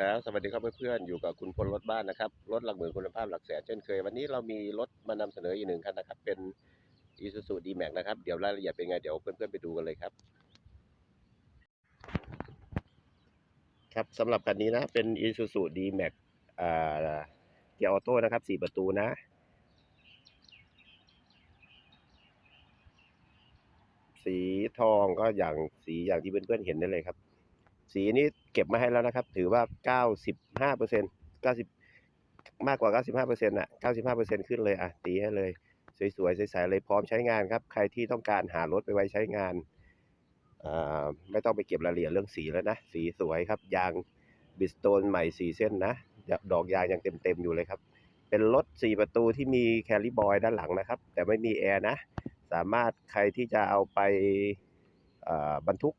ครับสวัสดีครับเพื่อนๆอยู่กับคุณพลรถบ้านนะครับรถหลักหมื่นคุณภาพหลักแสนเช่นเคย วันนี้เรามีรถมานำเสนออีกหนึ่งคันนะครับ เป็น Isuzu D-Max นะครับ เดี๋ยวรายละเอียดเป็นไง เดี๋ยวเพื่อนๆไปดูกันเลยครับ ครับสำหรับคันนี้นะ เป็น Isuzu D-Max อ่าเกียร์ออโต้นะครับสี่ประตูนะสีทองก็อย่างสีอย่างที่เพื่อนๆเห็นได้เลยครับ สีนี้เก็บมาให้แล้วนะครับ ถือว่าเก้าสิบห้าเปอร์เซ็นเก้าสิบมากกว่าเก้าสิบห้าเปอร์เซ็นต์อะเก้าสิบห้าเปอร์เซ็นขึ้นเลยอะตีให้เลย สวยๆใสๆเลยพร้อมใช้งานครับ ใครที่ต้องการหารถไปไว้ใช้งานอ่าไม่ต้องไปเก็บรายละเอียดเรื่องสีแล้วนะ สีสวยครับ ยางบิสโตนใหม่สี่เส้นนะ ดอกยางยังเต็มๆอยู่เลยครับ เป็นรถสี่ประตูที่มีแคลิบอยด้านหลังนะครับ แต่ไม่มีแอร์นะ สามารถใครที่จะเอาไปอ่าบรรทุก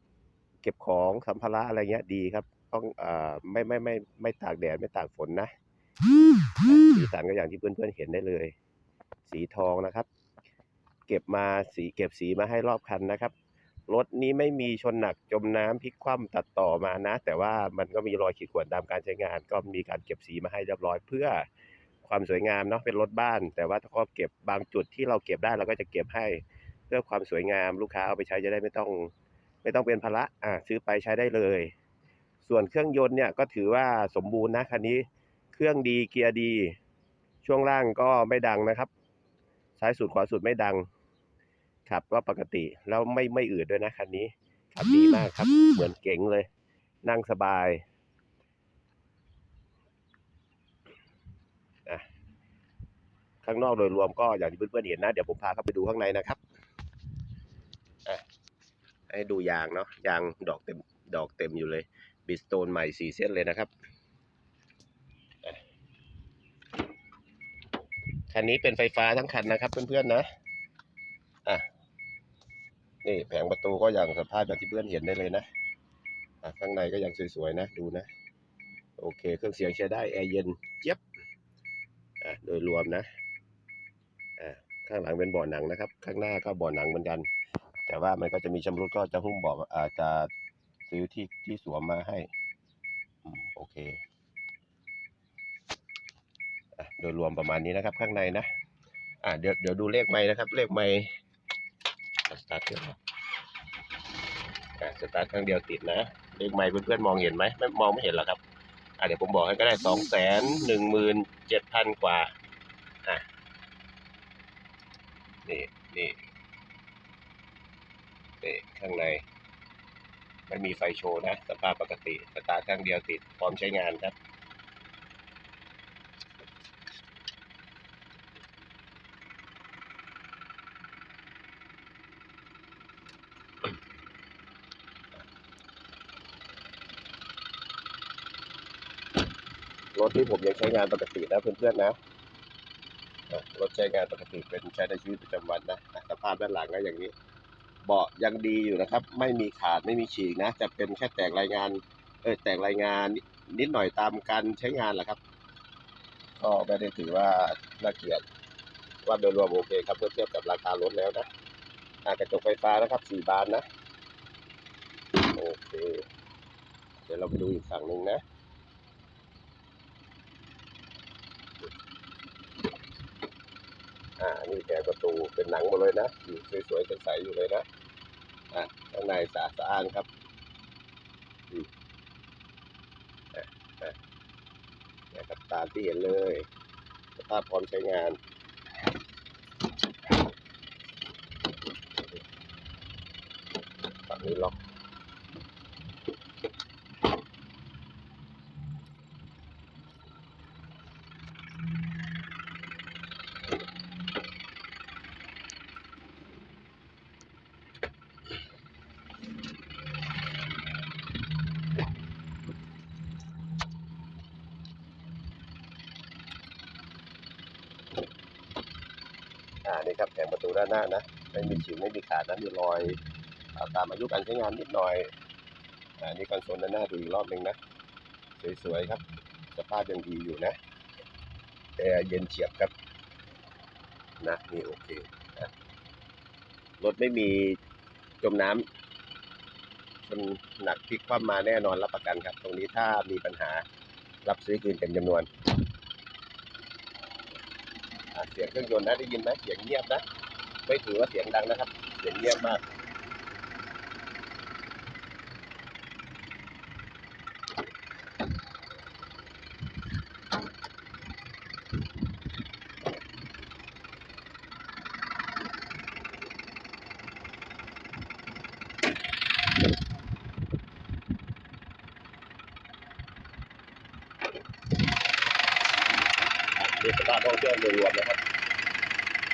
เก็บของสัมภาระอะไรเงี้ยดีครับ ต้องอาไม่ไม่ไม่ไม่ตากแดดไม่ตากฝนนะสีสันก็อย่างที่เพื่อนๆเห็นได้เลย สีทองนะครับ เก็บมาสีเก็บสีมาให้รอบคันนะครับรถนี้ไม่มีชนหนักจมน้ำพลิกคว่ำตัดต่อมานะ แต่ว่ามันก็มีรอยขีดข่วนตามการใช้งาน ก็มีการเก็บสีมาให้เรียบร้อยเพื่อความสวยงามเนาะเป็นรถบ้าน แต่ว่าถ้าก็เก็บบางจุดที่เราเก็บได้เราก็จะเก็บให้ เพื่อความสวยงามลูกค้าเอาไปใช้จะได้ไม่ต้อง ไม่ต้องเป็นภาระอ่าซื้อไปใช้ได้เลย ส่วนเครื่องยนต์เนี่ยก็ถือว่าสมบูรณ์นะคันนี้ เครื่องดีเกียร์ดี ช่วงล่างก็ไม่ดังนะครับ ซ้ายสุดขวาสุดไม่ดัง ขับก็ปกติแล้วไม่ไม่อืดด้วยนะคันนี้ ขับดีมากครับ เหมือนเก๋งเลย นั่งสบายข้างนอกโดยรวมก็อย่างที่เพื่อนๆเห็นนะ เดี๋ยวผมพาเข้าไปดูข้างในนะครับ ให้ดูยางเนาะยางดอกเต็มดอกเต็มอยู่เลยบิสโตนใหม่สี่เส้นเลยนะครับคันนี้เป็นไฟฟ้าทั้งคันนะครับ เพื่อนๆนะอะนี่แผงประตูก็อย่างสภาพอย่างที่เพื่อนเห็นได้เลยนะอะข้างในก็ยังสวยๆนะดูนะ โอเค เครื่องเสียงใช้ได้แอร์เย็นเจี๊ยบอะโดยรวมนะอะข้างหลังเป็นเบาะหนังนะครับ ข้างหน้าก็เบาะหนังเหมือนกัน แต่ว่ามันก็จะมีชำรุดก็จะหุ้มบอกอาจจะซื้อที่ที่สวมมาให้อืมโอเคโดยรวมประมาณนี้นะครับ ข้างในนะอะเดี๋ยวเดี๋ยวดูเลขไม้นะครับ เลขไม้สตาร์ทเครื่องสตาร์ทครั้งเดียวติดนะ เลขไม้เพื่อนๆมองเห็นไหมไม่มองไม่เห็นหรอกครับอะเดี๋ยวผมบอกให้ก็ได้สองแสนหนึ่งหมื่นเจ็ดพันกว่าอะนี่นี่ นี่ข้างใน ไม่มีไฟโชว์นะ สภาพปกติ สตาร์ทครั้งเดียวติด พร้อมใช้งานครับ รถที่ผมยังใช้งานปกตินะเพื่อนๆนะรถใช้งานปกติเป็นใช้ในชีวิตประจำวันนะสภาพด้านหลังก็อย่างนี้ เบาะยังดีอยู่นะครับ ไม่มีขาดไม่มีฉีกนะ จะเป็นแค่แตกรายงาน เออแตกรายงานนิดหน่อยตามการใช้งานแหละครับ ก็ไม่ได้ถือว่าน่าเกลียดว่าโดยรวมโอเคครับเมื่อเทียบกับราคารถแล้วนะอะกระจกไฟฟ้านะครับสี่บานนะ โอเค เดี๋ยวเราไปดูอีกฝั่งหนึ่งนะ อ่านี่แกประตูเป็นหนังหมดเลยนะอยู่สวยๆใสๆอยู่เลยนะอะข้างในสะอาดสะอาครับอืมอะอะนะครับตามที่เห็นเลย สภาพพร้อมใช้งานฝั่งนี้ล็อก นี่ครับแผงประตูด้านหน้านะไม่มีฉีกไม่มีขาดนะมีรอยตามอายุการใช้งานนิดหน่อยอ่านี่คอนโซลด้านหน้าดูอีกรอบหนึ่งนะสวยๆครับ สภาพยังดีอยู่นะแอร์เย็นเฉียบครับนะนี่โอเคนะรถไม่มีจมน้ำชนหนักพลิกคว่ำมาแน่นอนรับประกันครับ ตรงนี้ถ้ามีปัญหารับซื้อคืนเต็มจำนวน เสียงเครื่องยนต์นะได้ยินไหมเสียงเงียบนะ ไม่ถือว่าเสียงดังนะครับ เสียงเงียบมาก นี่สภาพห้องเครื่องโดยรวมนะครับ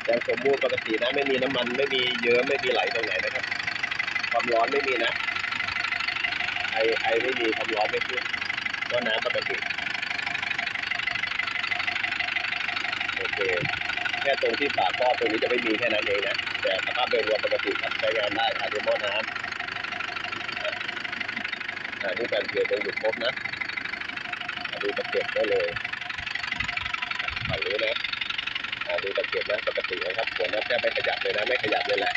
ยังสมบูรณ์ปกตินะไม่มีน้ำมันไม่มีเยิ้มไม่มีไหลตรงไหนนะครับ ความร้อนไม่มีนะไอไอไม่มีความร้อนไม่ขึ้นก็น้ำปกติโอเคแค่ตรงที่ฝาครอตรงนี้จะไม่มีแค่นั้นเองนะแต่สภาพโดยรวมปกติครับใช้งานได้ทานด้วยหม้อน้ำอะอ่านี่การเกี่ยวยังอยู่ครบนะอะดูตะเกียบได้เลย ฝั่งนี้นะอ่าดูตะเกียบนะปกตินะครับหัวน็อตแทบไม่ขยับเลยนะ ไม่ขยับเลยแหละ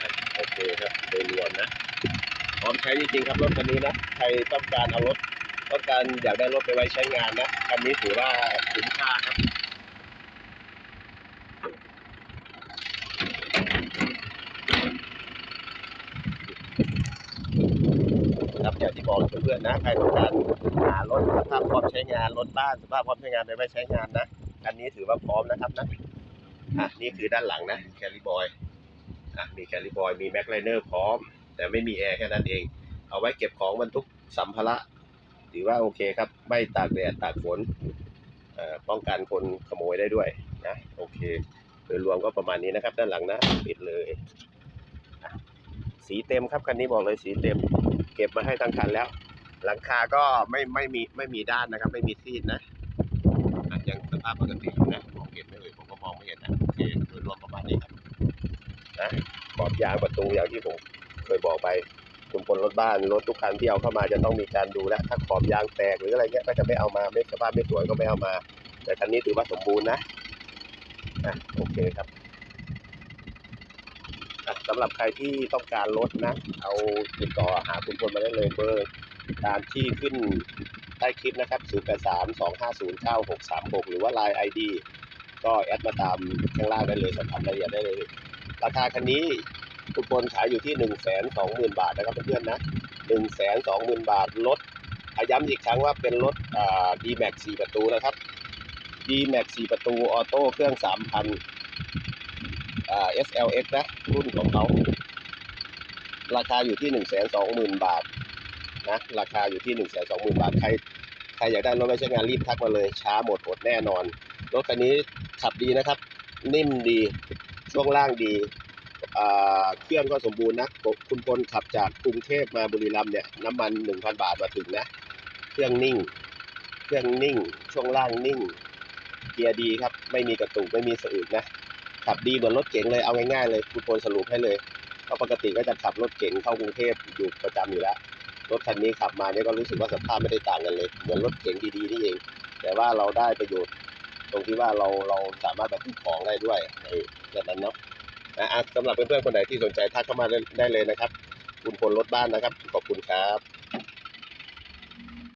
อะโอเคครับโดยรวมนะพร้อมใช้จริงๆครับรถคันนี้นะใครต้องการเอารถต้องการอยากได้รถไปไว้ใช้งานนะคันนี้ถือว่าคุ้มค่าครับ ครับ อย่างที่บอกเพื่อนๆนะใครต้องการหารถสภาพพร้อมใช้งานรถบ้านสภาพพร้อมใช้งานไปไว้ใช้งานนะคันนี้ถือว่าพร้อมนะครับนะอะนี่คือด้านหลังนะแคลิบอยอะมีแคลิบอยมีแม็กไลเนอร์พร้อม แต่ไม่มีแอร์แค่นั้นเอง เอาไว้เก็บของบรรทุกสัมภาระถือว่าโอเคครับ ไม่ตากแดดตากฝนป้องกันคนขโมยได้ด้วยนะโอเคโดยรวมก็ประมาณนี้นะครับ ด้านหลังนะปิดเลย สีเต็มครับคันนี้บอกเลยสีเต็ม ก็บมาให้ทั้งคันแล้ว หลังคาก็ไม่ไม่มีไม่มีด้านนะครับ ไม่มีซีดนะยังสภาพปกติอยู่นะมองเห็นไหมเอ่ยผมก็มองไม่เห็นนะโอเคโดยรวมประมาณนี้ครับนะขอบยางประตูอย่างที่ผมเคยบอกไปคุณพลรถบ้านรถทุกคันที่เอาเข้ามาจะต้องมีการดูแลถ้าขอบยางแตกหรืออะไรเงี้ยก็จะไม่เอามาไม่สภาพไม่สวยก็ไม่เอามา แต่คันนี้ถือว่าสมบูรณ์นะอะโอเคครับ สำหรับใครที่ต้องการรถนะ เอาติดต่อหาคุณพลมาได้เลยเบอร์ตามที่ขึ้นใต้คลิปนะครับ 0 8 3 2 5 0 9 6 3 6 หรือว่า Line ID ก็แอดมาตามข้างล่างได้เลยสอบถามรายละเอียดได้เลย ราคาคันนี้คุณพลขายอยู่ที่ 1 2 0 0 0 0 บาทนะครับเพื่อนๆนะ 1 2 0 0 0 0 บาทรถย้ำอีกครั้งว่าเป็นรถอ่า D-Max 4ประตูนะครับ D-Max 4ประตู ออโต้ เครื่อง 3,000 SLX นะรุ่นของเขาราคาอยู่ที่ 1 2 0 0 0 0 บาทนะราคาอยู่ที่ 1 2 0 0 0 0 บาท ใครใครอยากได้รถไว้ใช้งานรีบทักมาเลย ช้าหมดอดแน่นอน รถคันนี้ขับดีนะครับ นิ่มดี ช่วงล่างดีเครื่องก็สมบูรณ์นะ คุณพลขับจากกรุงเทพมาบุรีรัมย์เนี่ยน้ำมัน 1,000 บาทมาถึงนะ เครื่องนิ่ง เครื่องนิ่ง ช่วงล่างนิ่ง เกียร์ดีครับ ไม่มีกระตุก ไม่มีสะอึกนะ ขับดีเหมือนรถเก๋งเลยเอาง่ายๆเลยคุณพลสรุปให้เลยเพราะปกติก็จะขับรถเก๋งเข้ากรุงเทพอยู่ประจำอยู่แล้วรถคันนี้ขับมาเนี่ยก็รู้สึกว่าสภาพไม่ได้ต่างกันเลย เหมือนรถเก๋งดีๆนี่เอง แต่ว่าเราได้ประโยชน์ ตรงที่ว่าเราเราสามารถบรรทุกของได้ด้วยไอ้แบบนั้นเนาะนะอะสำหรับเพื่อนๆคนไหนที่สนใจทักเข้ามาได้เลยนะครับ คุณพลรถบ้านนะครับ ขอบคุณครับ